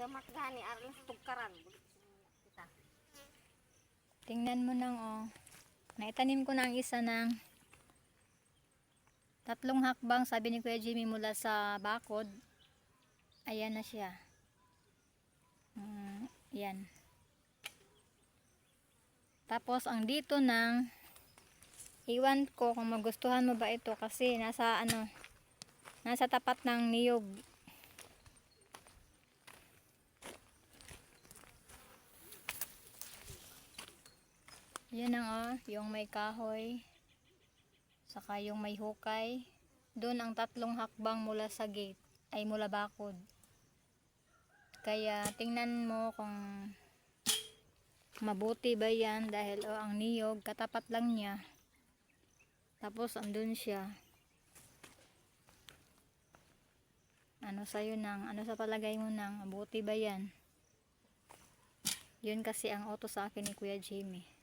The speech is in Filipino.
Gamat gani aron tugkaran. Kita. Tingnan mo nang oh. Naitanim ko na isa ng tatlong hakbang sabi ni Kuya Jimmy mula sa bakod. Ayan na siya. Mm, yan. Tapos ang dito ng iwan ko kung magustuhan mo ba ito kasi nasa ano nasa tapat ng niyog. Yan ang oh, yung may kahoy. Saka yung may hukay. Doon ang tatlong hakbang mula sa gate ay mula bakod. Kaya tingnan mo kung mabuti ba yan dahil oh, ang niyog katapat lang niya. Tapos andun siya. Ano sa'yo nang, ano sa palagay mo nang, mabuti ba yan? Yun kasi ang auto sa akin ni Kuya Jimmy.